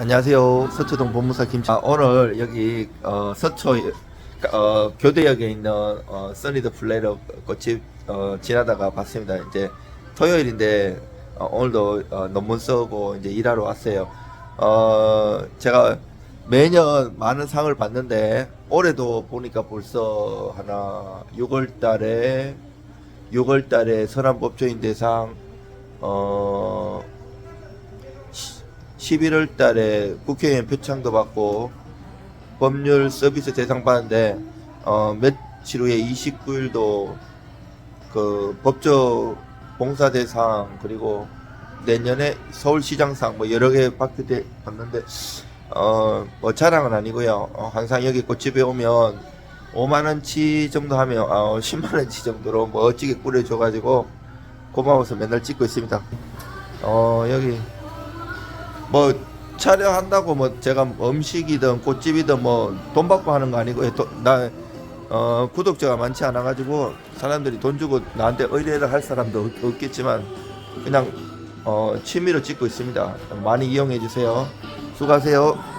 안녕하세요. 서초동 본무사 김. 아, 오늘 여기 어, 서초 어, 교대역에 있는 어, 써니드 플레이러 꽃집 어, 지나다가 봤습니다. 이제 토요일인데 어, 오늘도 어, 논문 쓰고 이제 일하러 왔어요. 어, 제가 매년 많은 상을 받는데 올해도 보니까 벌써 하나 6월달에 6월달에 선한법조인 대상 어 11월 달에 국회의원 표창도 받고 법률 서비스 대상 받는데 어 며칠 후에 29일도 그 법조 봉사 대상 그리고 내년에 서울시장상 뭐 여러 개 받게 돼 봤는데 어뭐 자랑은 아니고요. 어, 항상 여기 꽃집에 오면 5만 원치 정도 하면 어 10만 원치 정도로 멋지게 꾸려줘 가지고 고마워서 맨날 찍고 있습니다. 어 여기 뭐 촬영한다고 뭐 제가 음식이든 꽃집이든 뭐 돈 받고 하는 거 아니고 도, 나 어, 구독자가 많지 않아 가지고 사람들이 돈 주고 나한테 의뢰를 할 사람도 없- 없겠지만 그냥 어, 취미로 찍고 있습니다. 많이 이용해 주세요. 수고하세요.